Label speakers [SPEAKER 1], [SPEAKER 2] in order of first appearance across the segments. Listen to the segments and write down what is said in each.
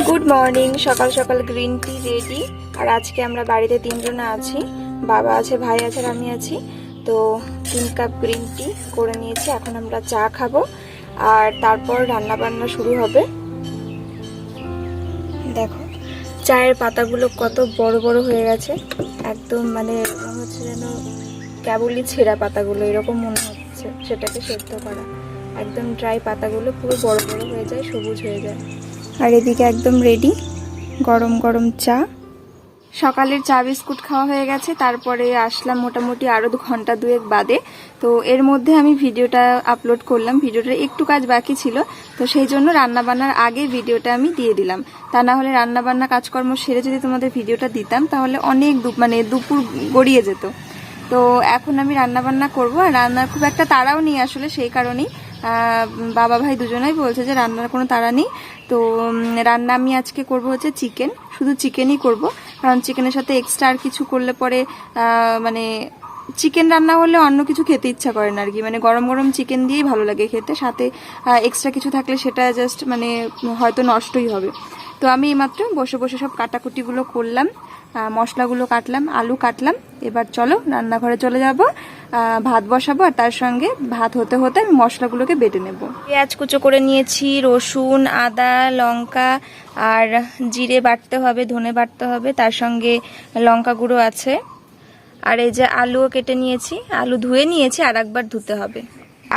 [SPEAKER 1] Good morning সকাল সকাল green tea ready আর আজকে আমরা বাড়িতে তিনজনে আছি। বাবা আছে, ভাই আছে, আর আমি আছি। তো তিন কাপ গ্রিন টি করে নিয়েছি, এখন আমরা চা খাব। আর তারপর রান্না বান্না শুরু হবে। দেখো, চায়ের পাতাগুলো কত বড় বড় হয়ে গেছে। একদম মানে হচ্ছে যেন কেবলই ছেঁড়া পাতাগুলো, এরকম মনে হচ্ছে। সেটাকে সেদ্ধ করা। একদম ড্রাই পাতাগুলো পুরো বড় বড় হয়ে যায়, সবুজ হয়ে যায়। আর এদিকে একদম রেডি গরম গরম চা। সকালের চা বিস্কুট খাওয়া হয়ে গেছে, তারপরে আসলাম মোটামুটি আরও দু ঘণ্টা দুয়েক বাদে। তো এর মধ্যে আমি ভিডিওটা আপলোড করলাম ভিডিওটা একটু কাজ বাকি ছিল। তো সেই জন্য রান্নাবান্নার আগে ভিডিওটা আমি দিয়ে দিলাম। তা না হলে রান্নাবান্না কাজকর্ম সেরে যদি তোমাদের ভিডিওটা দিতাম, তাহলে অনেক মানে দুপুর গড়িয়ে যেত। তো এখন আমি রান্নাবান্না করব, আর রান্নার খুব একটা তাড়াও নেই আসলে, সেই কারণেই। বাবা ভাই দুজনেই বলছে যে রান্নার কোনো তাড়া নেই। তো রান্না আমি আজকে করব হচ্ছে চিকেন। শুধু চিকেনই করব। কারণ চিকেনের সাথে এক্সট্রা আর কিছু করলে পরে মানে চিকেন রান্না হলে অন্য কিছু খেতে ইচ্ছা করে না আর কি। মানে গরম গরম চিকেন দিয়েই ভালো লাগে খেতে। সাথে এক্সট্রা কিছু থাকলে সেটা জাস্ট মানে হয়তো নষ্টই হবে। তো আমি এইমাত্র বসে বসে সব কাটাকুটিগুলো করলাম মশলাগুলো কাটলাম, আলু কাটলাম। এবার চলো রান্নাঘরে চলে যাব। ভাত বসাবো আর তার সঙ্গে ভাত হতে হতে আমি মশলাগুলোকে বেটে নেব। পেঁয়াজ কুচো করে নিয়েছি, রসুন, আদা, লঙ্কা আর জিরে বাটতে হবে, ধনে বাটতে হবে, তার সঙ্গে লঙ্কা গুঁড়ো আছে। আর এই যে আলুও কেটে নিয়েছি, আলু ধুয়ে নিয়েছি, আর একবার ধুতে হবে।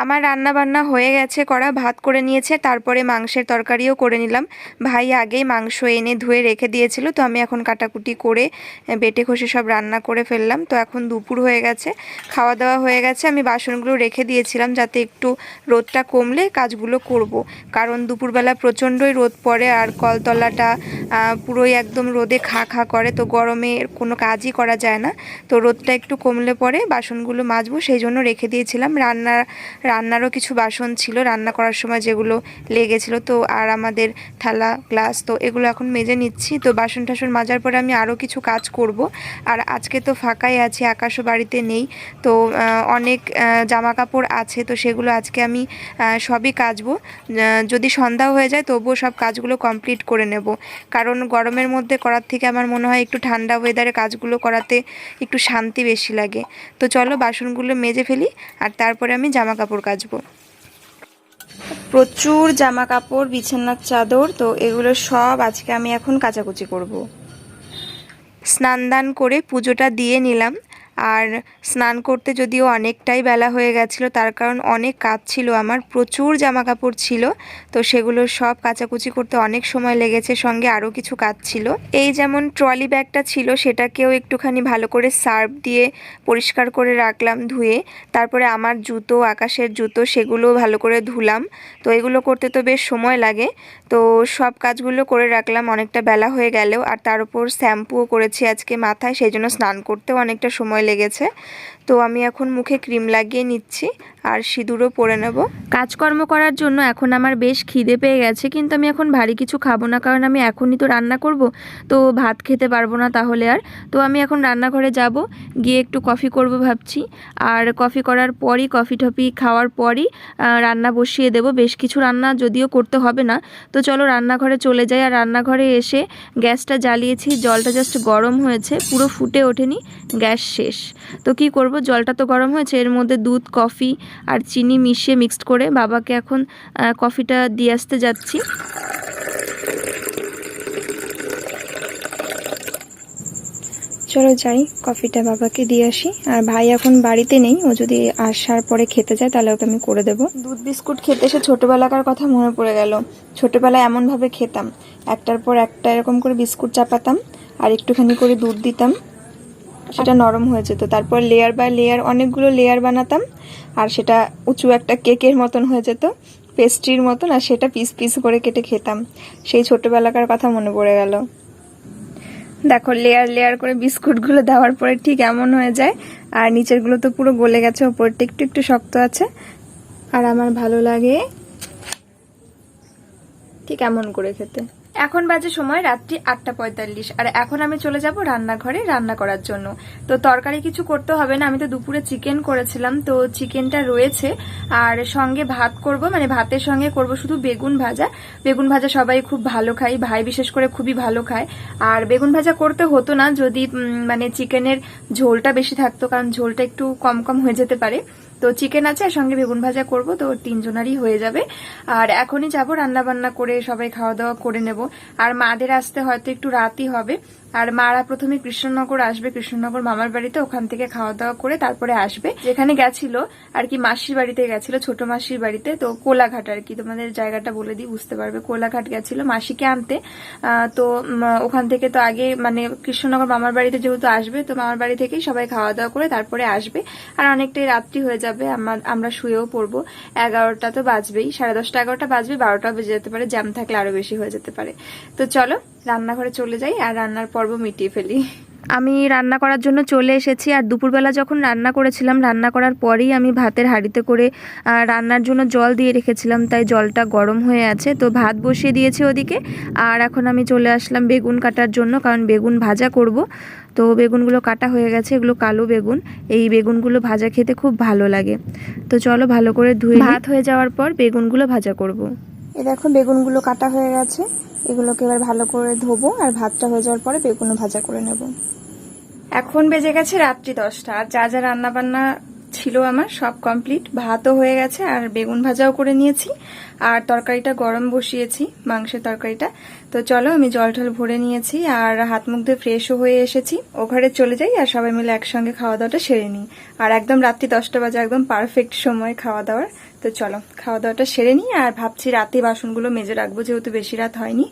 [SPEAKER 1] আমার রান্না বান্না হয়ে গেছে করা ভাত করে নিয়েছে, তারপরে মাংসের তরকারিও করে নিলাম। ভাই আগেই মাংস এনে ধুয়ে রেখে দিয়েছিল, তো আমি এখন কাটাকুটি করে বেটে ঘষে সব রান্না করে ফেললাম। তো এখন দুপুর হয়ে গেছে খাওয়া দাওয়া হয়ে গেছে। আমি বাসনগুলো রেখে দিয়েছিলাম যাতে একটু রোদটা কমলে কাজগুলো করব। কারণ দুপুরবেলা প্রচণ্ডই রোদ পড়ে আর কলতলাটা পুরোই একদম রোদে খা খা করে, তো গরমে কোনো কাজই করা যায় না। তো রোদটা একটু কমলে পরে বাসনগুলো মাজবো, সেই জন্য রেখে দিয়েছিলাম। রান্না রান্নারও কিছু বাসন ছিল, রান্না করার সময় যেগুলো লেগেছিল, তো আর আমাদের থালা, গ্লাস, তো এগুলো এখন মেজে নিচ্ছি। তো বাসন টাসন মাজার পরে আমি আরও কিছু কাজ করব। আর আজকে তো ফাঁকাই আছে, আকাশও বাড়িতে নেই, তো অনেক জামা কাপড় আছে, তো সেগুলো আজকে আমি সবই কাচবো। যদি সন্ধ্যা হয়ে যায় তবুও সব কাজগুলো কমপ্লিট করে নেব। কারণ গরমের মধ্যে করার থেকে আমার মনে হয় একটু ঠান্ডা ওয়েদারে কাজগুলো করাতে একটু শান্তি বেশি লাগে। তো চলো বাসনগুলো মেজে ফেলি, আর তারপরে আমি জামা কাপড় কাচবো প্রচুর জামা কাপড় বিছানার চাদর, তো এগুলো সব আজকে আমি এখন কাচাকুচি করব। স্নান দান করে পুজোটা দিয়ে নিলাম আর স্নান করতে যদিও অনেকটাই বেলা হয়ে গেছিল, তার কারণ অনেক কাজ ছিল আমার, প্রচুর জামা কাপড় ছিল, তো সেগুলো সব কাচাকুচি করতে অনেক সময় লেগেছে, সঙ্গে আরও কিছু কাজ ছিল। এই যেমন ট্রলি ব্যাগটা ছিল, সেটাকেও একটুখানি ভালো করে সার্ফ দিয়ে পরিষ্কার করে রাখলাম ধুয়ে, তারপরে আমার জুতো, আকাশের জুতো, সেগুলো ভালো করে ধুলাম, তো এগুলো করতে তো বেশ সময় লাগে, তো সব কাজগুলো করে রাখলাম, অনেকটা বেলা হয়ে গেলেও, আর তার উপর শ্যাম্পুও করেছি আজকে মাথায়, সেই জন্য স্নান করতেও অনেকটা সময় লেগেছে। তো আমি এখন মুখে ক্রিম লাগিয়ে নিচ্ছি আর সিঁদুরও পরে নেব। কাজকর্ম করার জন্য এখন আমার বেশ খিদে পেয়ে গেছে, কিন্তু আমি এখন ভারী কিছু খাব না, কারণ আমি এখনই তো রান্না করব, তো ভাত খেতে পারব না তাহলে আর। তো আমি এখন রান্নাঘরে যাব, গিয়ে একটু কফি করব ভাবছি, আর কফি করার পরই, কফি টফি খাওয়ার পরই রান্না বসিয়ে দেব, বেশ কিছু রান্না যদিও করতে হবে না। তো চলো রান্নাঘরে চলে যাই, আর রান্নাঘরে এসে গ্যাসটা জ্বালিয়েছি, জলটা জাস্ট গরম হয়েছে, পুরো ফুটে ওঠেনি, গ্যাস শেষ। তো কি করব জলটা তো গরম হয়েছে এর মধ্যে দুধ কফি আর চিনি মিশিয়ে মিক্সড করে বাবাকে এখন কফিটা দিয়ে আসতে যাচ্ছি। চলো যাই কফিটা বাবাকে দিয়ে আসি। আর ভাই এখন বাড়িতে নেই ও যদি আসার পরে খেতে যায় তাহলে ওকে আমি করে দেবো। দুধ বিস্কুট খেতে এসে ছোটোবেলাকার কথা মনে পড়ে গেল। ছোটোবেলায় এমনভাবে খেতাম একটার পর একটা এরকম করে বিস্কুট চাপাতাম আর একটুখানি করে দুধ দিতাম। সেটা নরম হয়ে যেত। তারপর লেয়ার বাই লেয়ার অনেকগুলো লেয়ার বানাতাম, আর সেটা উঁচু একটা কেকের মতন হয়ে যেত পেস্ট্রির মতন, আর সেটা পিস পিস করে কেটে খেতাম। সেই ছোটবেলাকার কথা মনে পড়ে গেল। দেখো লেয়ার লেয়ার করে বিস্কুটগুলো দেওয়ার পরে ঠিক এমন হয়ে যায়, আর নিচেরগুলো তো পুরো গলে গেছে, ওপরটা একটু একটু শক্ত আছে। আর আমার ভালো লাগে ঠিক এমন করে খেতে। এখন বাজে সময় রাত্রি আটটা পঁয়তাল্লিশ। আর এখন আমি চলে যাব রান্নাঘরে রান্না করার জন্য। তো তরকারি কিছু করতে হবে না, আমি তো দুপুরে চিকেন করেছিলাম, তো চিকেনটা রয়েছে। আর সঙ্গে ভাত করব মানে ভাতের সঙ্গে করব শুধু বেগুন ভাজা। বেগুন ভাজা সবাই খুব ভালো খায়, ভাই বিশেষ করে খুবই ভালো খায়। আর বেগুন ভাজা করতে হতো না, যদি মানে চিকেনের ঝোলটা বেশি থাকতো, কারণ ঝোলটা একটু কম কম হয়ে যেতে পারে। তো চিকেন আছে আর সঙ্গে বেগুন ভাজা করব, তো তিনজনারই হয়ে যাবে। আর এখনই যাব রান্না বান্না করে সবাই খাওয়া দাওয়া করে নেব। আর মাদের আসতে হয়তো একটু রাতই হবে। আর মারা প্রথমে কৃষ্ণনগর আসবে, কৃষ্ণনগর মামার বাড়িতে ওখান থেকে খাওয়া দাওয়া করে তারপরে আসবে। যেখানে গেছিল, আর কি মাসির বাড়িতে গেছিল, ছোট মাসির বাড়িতে, তো কোলাঘাট আর কি, তোমাদের জায়গাটা বলে দিই, বুঝতে পারবে। কোলাঘাট গেছিল মাসিকে আনতে। তো ওখান থেকে তো আগে মানে কৃষ্ণনগর মামার বাড়িতে যেহেতু আসবে, তো মামার বাড়ি থেকেই সবাই খাওয়া দাওয়া করে তারপরে আসবে। আর অনেকটাই রাত্রি হয়ে যাবে আমার শুয়েও পড়ব। এগারোটা তো বাজবেই, সাড়ে দশটা এগারোটা বাজবে বারোটা বেজে যেতে পারে, জ্যাম থাকলে আরও বেশি হয়ে যেতে পারে। তো চলো, রান্নাঘরে চলে যাই আর রান্নার পর্ব মিটিয়ে ফেলি। আমি রান্না করার জন্য চলে এসেছি আর দুপুরবেলা যখন রান্না করেছিলাম রান্না করার পরেই আমি ভাতের হাঁড়িতে করে রান্নার জন্য জল দিয়ে রেখেছিলাম তাই জলটা গরম হয়ে আছে। তো ভাত বসিয়ে দিয়েছি ওদিকে আর এখন আমি চলে আসলাম বেগুন কাটার জন্য কারণ বেগুন ভাজা করব। তো বেগুনগুলো কাটা হয়ে গেছে এগুলো কালো বেগুন এই বেগুনগুলো ভাজা খেতে খুব ভালো লাগে। তো চলো ভালো করে ধুয়ে ভাত হয়ে যাওয়ার পর বেগুনগুলো ভাজা করব। এ দেখো বেগুনগুলো কাটা হয়ে গেছে এগুলোকে এবার ভালো করে ধোবো আর ভাতটা হয়ে যাওয়ার পরে বেগুনও ভাজা করে নেব। এখন বেজে গেছে রাত্রি দশটা। আর যা যা রান্নাবান্না ছিল আমার সব কমপ্লিট ভাতও হয়ে গেছে আর বেগুন ভাজাও করে নিয়েছি। আর তরকারিটা গরম বসিয়েছি, মাংসের তরকারিটা। তো চলো আমি জল টল ভরে নিয়েছি আর হাত মুখ ধুয়ে ফ্রেশও হয়ে এসেছি। ও ঘরে চলে যাই আর সবাই মিলে একসঙ্গে খাওয়া দাওয়াটা সেরে নিই। আর একদম রাত্রি দশটা বাজে, একদম পারফেক্ট সময় খাওয়া দাওয়ার তো চলো খাওয়া দাওয়াটা সেরে নিই আর ভাবছি রাতে বাসনগুলো মেজে রাখব, যেহেতু বেশি রাত হয়নি।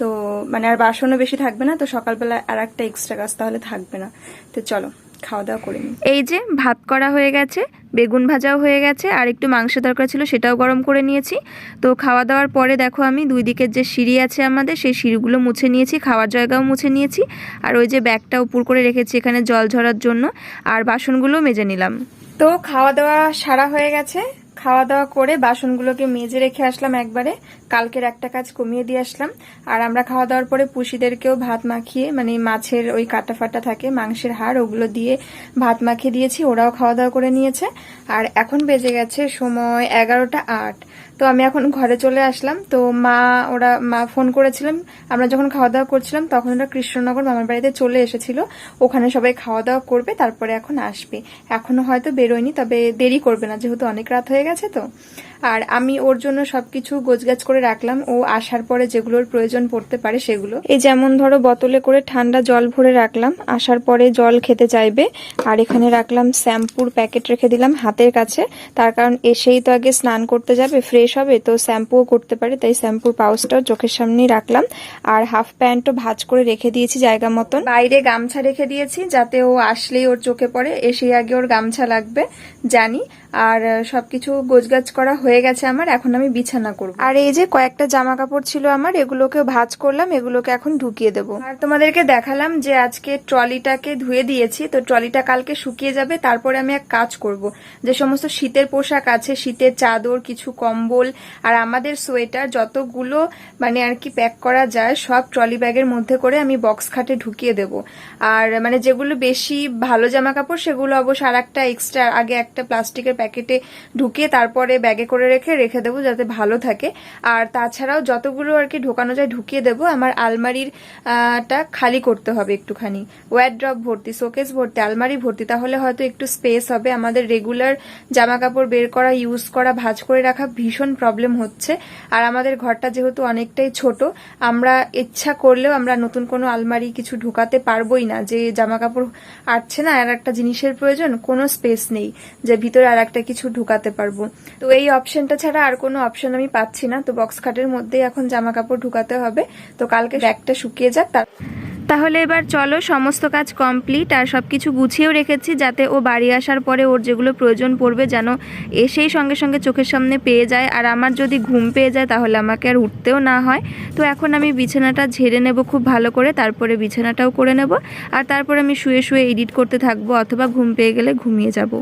[SPEAKER 1] তো মানে আর বাসনও বেশি থাকবে না তো সকালবেলা আর একটা এক্সট্রা কাজ তাহলে থাকবে না। তো চলো খাওয়া দাওয়া করে নিই। এই যে ভাত করা হয়ে গেছে বেগুন ভাজাও হয়ে গেছে আর একটু মাংস দরকার ছিল সেটাও গরম করে নিয়েছি। তো খাওয়া দাওয়ার পরে দেখো আমি দুই দিকের যে সিঁড়ি আছে আমাদের সেই সিঁড়িগুলো মুছে নিয়েছি খাওয়ার জায়গাও মুছে নিয়েছি। আর ওই যে ব্যাগটা উপর করে রেখেছি এখানে জল ঝরার জন্য আর বাসনগুলো মেজে নিলাম। তো খাওয়া দাওয়া সারা হয়ে গেছে। খাওয়া দাওয়া করে বাসনগুলোকে মেজে রেখে আসলাম একবারে। কালকের একটা কাজ কমিয়ে দিয়ে আসলাম। আর আমরা খাওয়া দাওয়ার পরে পুষিদেরকেও ভাত মাখিয়ে মানে মাছের ওই কাটা ফাটা থাকে, মাংসের হাড়, ওগুলো দিয়ে ভাত মাখিয়ে দিয়েছি, ওরাও খাওয়া দাওয়া করে নিয়েছে। আর এখন বেজে গেছে সময় এগারোটা আট। তো আমি এখন ঘরে চলে আসলাম। তো মা, ওরা, মা ফোন করেছিলাম আমরা যখন খাওয়া দাওয়া করছিলাম, তখন ওরা কৃষ্ণনগর মামার বাড়িতে চলে এসেছিল। ওখানে সবাই খাওয়া দাওয়া করবে, তারপরে এখন আসবে। এখনও হয়তো বেরোয়নি, তবে দেরি করবে না, যেহেতু অনেক রাত হয়ে গেছে তো। আর আমি ওর জন্য সবকিছু গোছগাছ করে রাখলাম। ও আসার পরে যেগুলোর প্রয়োজন পড়তে পারে সেগুলো। এই যেমন ধরো বোতলে করে ঠান্ডা জল ভরে রাখলাম। আসার পরে জল খেতে চাইবে। আর এখানে রাখলাম শ্যাম্পুর প্যাকেট রেখে দিলাম হাতের কাছে। তার কারণ এসেই তো আগে স্নান করতে যাবে, ফ্রেশ হবে, তো শ্যাম্পুও করতে পারে, তাই শ্যাম্পুর পাউচটাও চোখের সামনেই রাখলাম। আর হাফ প্যান্টও ভাজ করে রেখে দিয়েছি জায়গা মতন। বাইরে গামছা রেখে দিয়েছি, যাতে ও আসলেই ওর চোখে পড়ে, এসেই আগে ওর গামছা লাগবে, জানি। আর সবকিছু গোছগাছ করা হয়ে গেছে আমার, এখন আমি বিছানা করব। আর এই যে কয়েকটা জামা কাপড় ছিল আমার এগুলোকে ভাজ করলাম, এগুলোকে এখন ঢুকিয়ে দেবো। আর তোমাদেরকে দেখালাম যে আজকে ট্রলিটাকে ধুয়ে দিয়েছি, তো ট্রলিটা কালকে শুকিয়ে যাবে, তারপরে আমি এক কাজ করব। যে সমস্ত শীতের পোশাক আছে, শীতের চাদর, কিছু কম্বল, আর আমাদের সোয়েটার, যতগুলো মানে আর কি প্যাক করা যায়, সব ট্রলি ব্যাগের মধ্যে করে আমি বক্স খাটে ঢুকিয়ে দেব। আর মানে যেগুলো বেশি ভালো জামা কাপড় সেগুলো অবশ্য আর একটা এক্সট্রা, আগে একটা প্লাস্টিকের প্যাকেটে ঢুকিয়ে তারপরে ব্যাগে করে রেখে রেখে দেবো যাতে ভালো থাকে। আর তাছাড়াও যতগুলো আর কি ঢোকানো যায় ঢুকিয়ে দেবো। আমার আলমারির টা খালি করতে হবে একটুখানি। ওয়ার ড্রপ ভর্তি শোকেস ভর্তি, আলমারি ভর্তি, তাহলে হয়তো একটু স্পেস হবে। আমাদের রেগুলার জামা কাপড় বের করা ইউজ করা, ভাজ করে রাখা ভীষণ প্রবলেম হচ্ছে। আর আমাদের ঘরটা যেহেতু অনেকটাই ছোট, আমরা ইচ্ছা করলেও আমরা নতুন কোনো আলমারি কিছু ঢুকাতে পারবোই না। যে জামা কাপড় আটছে না, আর একটা জিনিসের প্রয়োজন, কোনো স্পেস নেই। যে ভিতরে আর একটা কিছু ঢুকাতে পারব। তো এই অপশনটা ছাড়া আর কোনো অপশন আমি পাচ্ছি না। তো বক্স খাটের মধ্যেই এখন জামা কাপড় ঢুকাতে হবে। তো কালকে ব্যাগটা শুকিয়ে যাক, তার তাহলে এবার চলো, সমস্ত কাজ কমপ্লিট আর সব কিছু গুছিয়েও রেখেছি যাতে ও বাড়ি আসার পরে ওর যেগুলো প্রয়োজন পড়বে যেন এসেই সঙ্গে সঙ্গে চোখের সামনে পেয়ে যায়। আর আমার যদি ঘুম পেয়ে যায় তাহলে আমাকে আর উঠতেও না হয়। তো এখন আমি বিছানাটা ঝেড়ে নেব খুব ভালো করে, তারপরে বিছানাটাও করে নেব। আর তারপরে আমি শুয়ে শুয়ে এডিট করতে থাকব অথবা ঘুম পেয়ে গেলে ঘুমিয়ে যাব।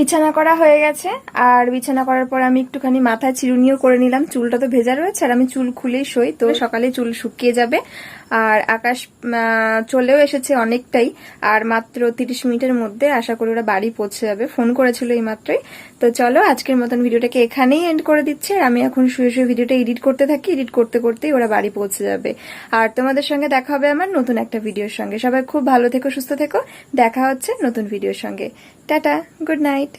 [SPEAKER 1] বিছানা করা হয়ে গেছে। আর বিছানা করার পর আমি একটুখানি মাথায় চিরুনিও করে নিলাম। চুলটা তো ভেজা রয়েছে, আর আমি চুল খুলেই সই তো সকালে চুল শুকিয়ে যাবে। আর আকাশ চলেও এসেছে অনেকটাই। আর মাত্র তিরিশ মিনিটের মধ্যে আশা করি ওরা বাড়ি পৌঁছে যাবে। ফোন করেছিল এই মাত্রই তো চলো, আজকের মতন ভিডিওটাকে এখানেই এন্ড করে দিচ্ছি। আর আমি এখন শুয়ে শুয়ে ভিডিওটা এডিট করতে থাকি। এডিট করতে করতেই ওরা বাড়ি পৌঁছে যাবে। আর তোমাদের সঙ্গে দেখা হবে আমার নতুন একটা ভিডিওর সঙ্গে। সবাই খুব ভালো থেকো, সুস্থ থেকো। দেখা হচ্ছে নতুন ভিডিওর সঙ্গে। Tata good night